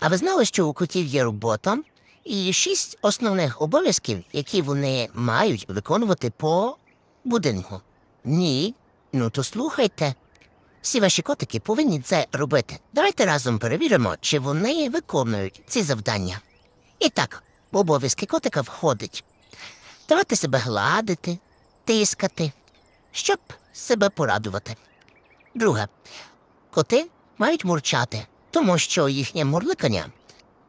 А ви знали, що у котів є робота і шість основних обов'язків, які вони мають виконувати по будинку? Ні. Ну то слухайте. Всі ваші котики повинні це робити. Давайте разом перевіримо, чи вони виконують ці завдання. І так, в обов'язки котика входить давати себе гладити, тискати, щоб себе порадувати. Друге, коти мають мурчати, тому що їхнє мурликання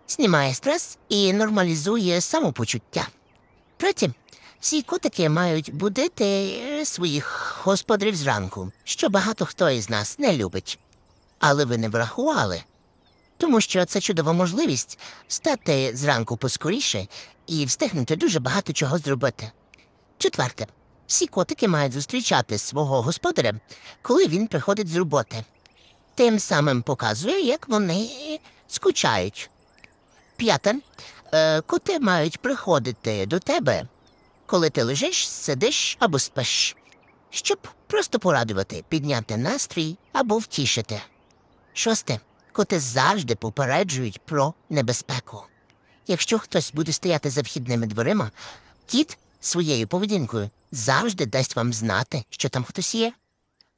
знімає стрес і нормалізує самопочуття. Третє, всі котики мають будити е, своїх господарів зранку, що багато хто із нас не любить. Але ви не врахували, тому що це чудова можливість стати зранку поскоріше і встигнути дуже багато чого зробити. Четверте, всі котики мають зустрічати свого господаря, коли він приходить з роботи. Тим самим показує, як вони скучають. П'яте, е, коти мають приходити до тебе, коли ти лежиш, сидиш або спиш, щоб просто порадувати, підняти настрій або втішити. Шосте, коти завжди попереджують про небезпеку. Якщо хтось буде стояти за вхідними дверима, кіт своєю поведінкою завжди дасть вам знати, що там хтось є.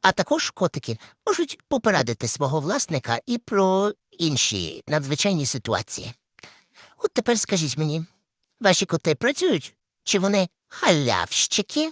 А також котики можуть попередити свого власника і про інші надзвичайні ситуації. От тепер скажіть мені, ваші коти працюють? Чи вони халявщики?